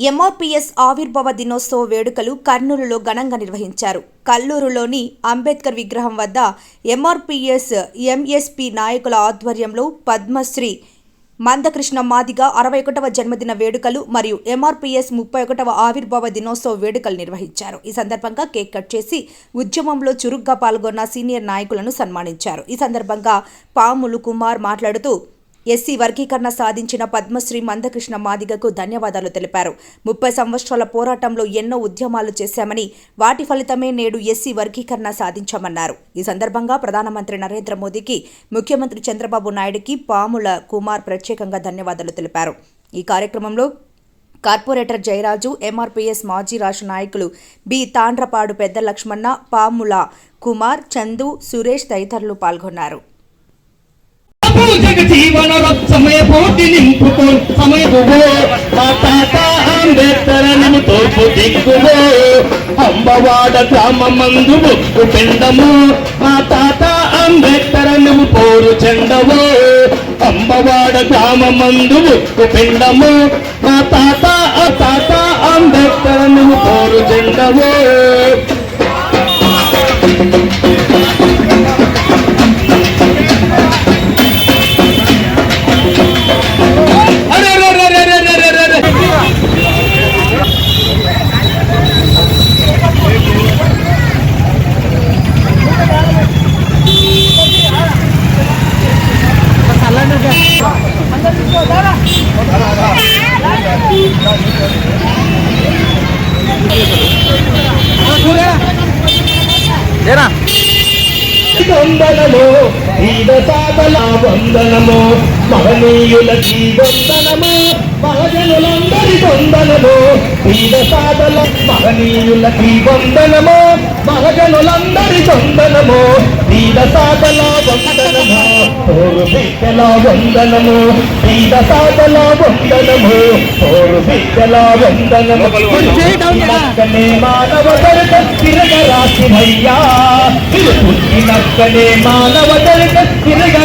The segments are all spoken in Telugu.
ఎంఆర్పీఎస్ ఆవిర్భావ దినోత్సవ వేడుకలు కర్నూలులో ఘనంగా నిర్వహించారు. కల్లూరులోని అంబేద్కర్ విగ్రహం వద్ద ఎంఆర్పీఎస్ ఎంఎస్పి నాయకుల ఆధ్వర్యంలో పద్మశ్రీ మందకృష్ణ మాదిగ అరవై ఒకటవ జన్మదిన వేడుకలు మరియు ఎంఆర్పీఎస్ ముప్పై ఒకటవ ఆవిర్భావ దినోత్సవ వేడుకలు నిర్వహించారు. ఈ సందర్భంగా కేక్ కట్ చేసి ఉద్యమంలో చురుగ్గా పాల్గొన్న సీనియర్ నాయకులను సన్మానించారు. ఈ సందర్భంగా పాములు కుమార్ మాట్లాడుతూ ఎస్సీ వర్గీకరణ సాధించిన పద్మశ్రీ మందకృష్ణ మాదిగకు ధన్యవాదాలు తెలిపారు. ముప్పై సంవత్సరాల పోరాటంలో ఎన్నో ఉద్యమాలు చేశామని వాటి ఫలితమే నేడు ఎస్సీ వర్గీకరణ సాధించామన్నారు. ఈ సందర్భంగా ప్రధానమంత్రి నరేంద్ర మోదీకి ముఖ్యమంత్రి చంద్రబాబు నాయుడుకి పాముల కుమార్ ప్రత్యేకంగా ధన్యవాదాలు తెలిపారు. ఈ కార్యక్రమంలో కార్పొరేటర్ జయరాజు ఎంఆర్పీఎస్ మాజీ రాష్ట్ర నాయకులు బి. తాండ్రపాడు పెద్ద లక్ష్మణ పాముల కుమార్ చందు సురేష్ తదితరులు పాల్గొన్నారు. జగ జీవన సమయ పోటీ నింపుకో సమయమువో మా తాత అంబేద్కర్ దిక్కువో అంబవాడ గ్రామమందు ఒక్కు పిండము మా తాత అంబేద్కర్ నము పోరు చెండవో అంబవాడ గ్రామమందు ఒక్కు పిండము మా తాత ఆ తాత అంబేద్కర్ నము పోరు చెండవో వందనము ఈద సాధల వందనము మహనీయులకి వందనము మహజనులందరి వందనము ఈద సాధల మహనీయులకి వందనము మహజనులందరి వందనము ఈద వందనము ఓరు బిడ్డల వందనము ఈద సాధల వందనము ఓరు బిడ్డల వందనము పుట్టినక్కనే మానవ దొరక తిరగ రాసి భయ్యా పుట్టినక్కనే మానవ దొరక తిరగ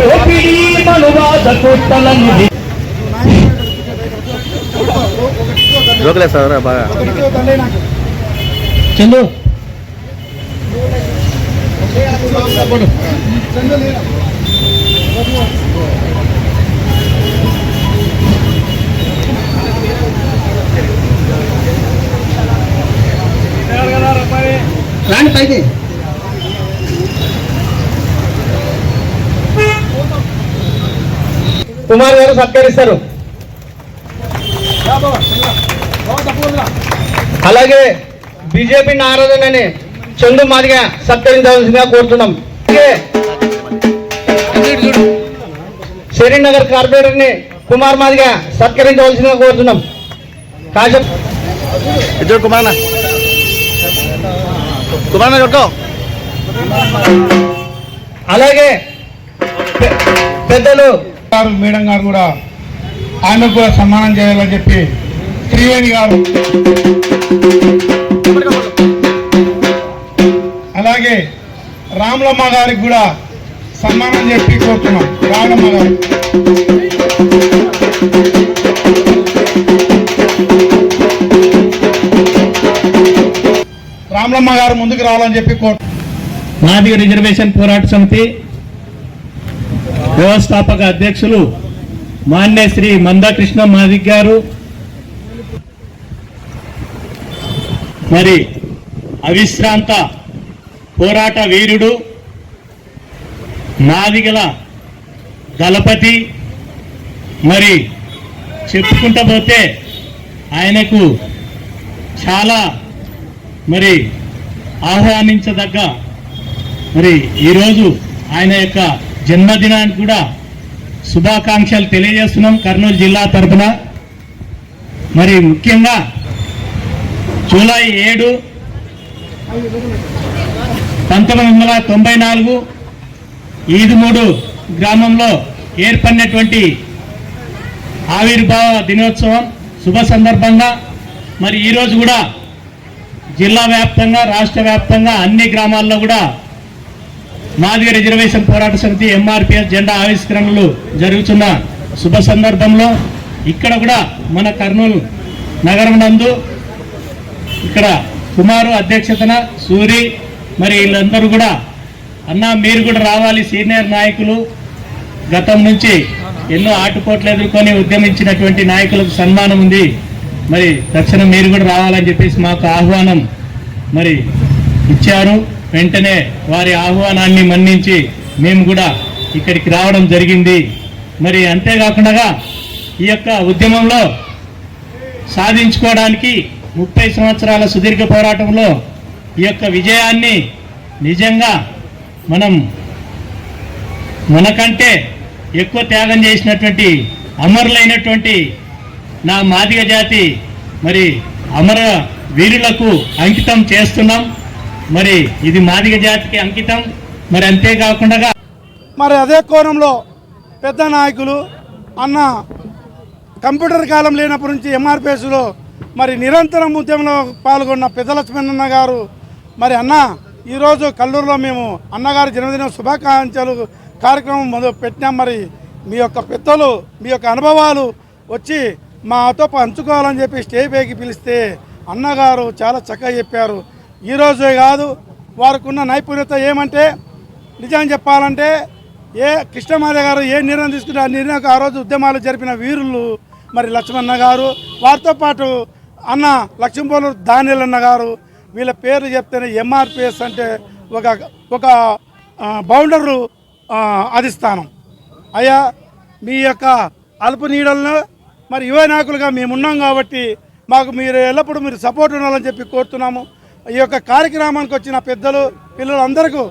కోపిడి మనువాద కుట్టలను జోకులే సార్ బాగా? చందు. రాండి పైకి. కుమార్ గారు సత్కరిస్తారు. అలాగే బీజేపీ నారాధనని చందు మాదిగా సత్కరించవలసిందిగా కోరుతున్నాం. శ్రీనగర్ కార్పొరేటర్ని కుమార్ మాదిగా సత్కరించవలసిందిగా కోరుతున్నాం. కాశం ఇద్దరు కుమారన్న కుమారన్న కొట్టుకో అలాగే పెద్దలు గారు మేడం గారు కూడా ఆయనకు కూడా సన్మానం చేయాలని చెప్పి త్రివేణి గారు రాములమ్మ గారికి కూడా సన్మానం చెప్పి కోరుతున్నాం. రామలమ్మ గారు. రాములమ్మ గారు ముందుకు రావాలని చెప్పి కోరు మాదిగ రిజర్వేషన్ పోరాట సమితి వ్యవస్థాపక అధ్యక్షులు మాన్య శ్రీ మందాకృష్ణ మాదిక్ గారు. మరి అవిశ్రాంత పోరాట వీరుడు నాదిగల దళపతి మరి చెప్పుకుంటా పోతే ఆయనకు చాలా మరి ఆహ్వానించదగ్గ మరి ఈరోజు ఆయన యొక్క జన్మదినానికి కూడా శుభాకాంక్షలు తెలియజేస్తున్నాం కర్నూలు జిల్లా తరఫున మరి ముఖ్యంగా జూలై ఏడు పంతొమ్మిది వందల తొంభై నాలుగు ఈదుమూడు గ్రామంలో ఏర్పడినటువంటి ఆవిర్భావ దినోత్సవం శుభ సందర్భంగా మరి ఈరోజు కూడా జిల్లా వ్యాప్తంగా రాష్ట్ర వ్యాప్తంగా అన్ని గ్రామాల్లో కూడా మాదిగ రిజర్వేషన్ పోరాట సమితి ఎంఆర్పిఎస్ జెండా ఆవిష్కరణలు జరుగుతున్న శుభ సందర్భంలో ఇక్కడ కూడా మన కర్నూలు నగరం నందు ఇక్కడ కుమారు అధ్యక్షతన సూరి మరి వీళ్ళందరూ కూడా అన్న మీరు కూడా రావాలి సీనియర్ నాయకులు గతం నుంచి ఎన్నో ఆటుపోట్లు ఎదుర్కొని ఉద్యమించినటువంటి నాయకులకు సన్మానం ఉంది. మరి తక్షణం మీరు కూడా రావాలని చెప్పేసి మాకు ఆహ్వానం మరి ఇచ్చారు. వెంటనే వారి ఆహ్వానాన్ని మన్నించి మేము కూడా ఇక్కడికి రావడం జరిగింది. మరి అంతేకాకుండా ఈ యొక్క ఉద్యమంలో సాధించుకోవడానికి ముప్పై సంవత్సరాల సుదీర్ఘ పోరాటంలో ఈ యొక్క విజయాన్ని నిజంగా మనం మనకంటే ఎక్కువ త్యాగం చేసినటువంటి అమరులైనటువంటి నా మాదిగ జాతి మరి అమర వీరులకు అంకితం చేస్తున్నాం. మరి ఇది మాదిగ జాతికి అంకితం. మరి అంతేకాకుండా మరి అదే కోణంలో పెద్ద నాయకులు అన్న కంప్యూటర్ కాలం లేనప్పటి నుంచి ఎంఆర్పిఎస్లో మరి నిరంతరం ఉద్యమంలో పాల్గొన్న పెద్ద లక్ష్మణన్న గారు మరి అన్న ఈరోజు కల్లూరులో మేము అన్నగారి జన్మదిన శుభాకాంక్షలు కార్యక్రమం మొదలు పెట్టినాం. మరి మీ యొక్క పెద్దలు మీ యొక్క అనుభవాలు వచ్చి మాతో పంచుకోవాలని చెప్పి స్టేజ్ పైకి పిలిస్తే అన్నగారు చాలా చక్కగా చెప్పారు. ఈరోజే కాదు వారికున్న నైపుణ్యత ఏమంటే నిజం చెప్పాలంటే ఏ కృష్ణమాధవ గారు ఏ నిర్ణయం తీసుకుంటే ఆ నిర్ణయం ఆ రోజు ఉద్యమాలు జరిపిన వీరులు మరి లక్ష్మణ గారు వారితో పాటు అన్న లక్ష్మీపోలు దానిలన్న గారు వీళ్ళ పేర్లు చెప్తేనే ఎంఆర్పిఎస్ అంటే ఒక ఒక బౌండరు అధిస్థానం అయ్యా మీ యొక్క అల్ప నీడలను మరి యువ నాయకులుగా మేము ఉన్నాం కాబట్టి మాకు మీరు ఎల్లప్పుడూ మీరు సపోర్ట్ ఉండాలని చెప్పి కోరుతున్నాము. ఈ యొక్క కార్యక్రమానికి వచ్చిన పెద్దలు పిల్లలందరికీ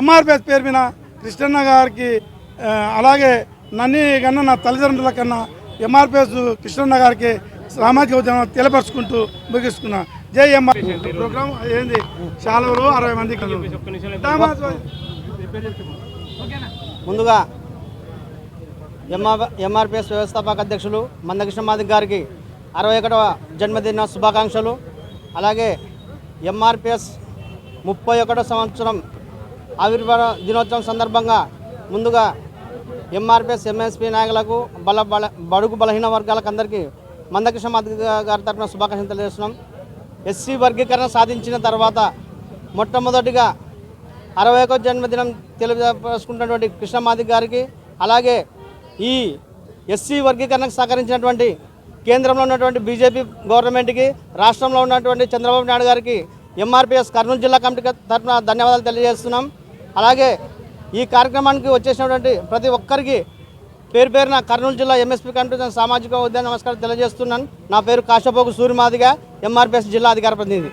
ఎంఆర్పిఎస్ పేరు మీద కృష్ణన్న గారికి అలాగే నన్ను కన్నా నా తల్లిదండ్రుల కన్నా ఎంఆర్పిఎస్ కృష్ణన్న గారికి సామాజిక ఉద్యమం తెలియపరుచుకుంటూ ముగిస్తున్నాను. జై ప్రోగ్రామ్ ఏంది? శాలవలు అరవై మంది ముందుగా ఎంఆర్ ఎంఆర్పిఎస్ వ్యవస్థాపక అధ్యక్షులు మందకృష్ణ మాదిక్ గారికి అరవై ఒకటవ జన్మదిన శుభాకాంక్షలు. అలాగే ఎంఆర్పిఎస్ ముప్పై ఒకటో సంవత్సరం ఆవిర్భావ దినోత్సవం సందర్భంగా ముందుగా ఎంఆర్పిఎస్ ఎంఎస్పి నాయకులకు బల బల బడుగు బలహీన వర్గాలకు అందరికీ మందకృష్ణ మాదిక గారి తరఫున శుభాకాంక్షలు తెలియజేస్తున్నాం. ఎస్సీ వర్గీకరణ సాధించిన తర్వాత మొట్టమొదటిగా అరవై ఒక్క జన్మదినం తెలియజేసుకుంటున్నటువంటి కృష్ణమాది గారికి అలాగే ఈ ఎస్సీ వర్గీకరణకు సహకరించినటువంటి కేంద్రంలో ఉన్నటువంటి బీజేపీ గవర్నమెంట్కి రాష్ట్రంలో ఉన్నటువంటి చంద్రబాబు నాయుడు గారికి ఎంఆర్పిఎస్ కర్నూలు జిల్లా కమిటీ తరఫున ధన్యవాదాలు తెలియజేస్తున్నాం. అలాగే ఈ కార్యక్రమానికి వచ్చేసినటువంటి ప్రతి ఒక్కరికి పేరు పేరున కర్నూలు జిల్లా ఎంఎస్పీ కమిటీ సామాజిక ఉద్యాన నమస్కారం తెలియజేస్తున్నాను. నా పేరు కాశపోకు సూర్యమాదిగా ఎంఆర్పిఎస్ జిల్లా అధికార ప్రతినిధి.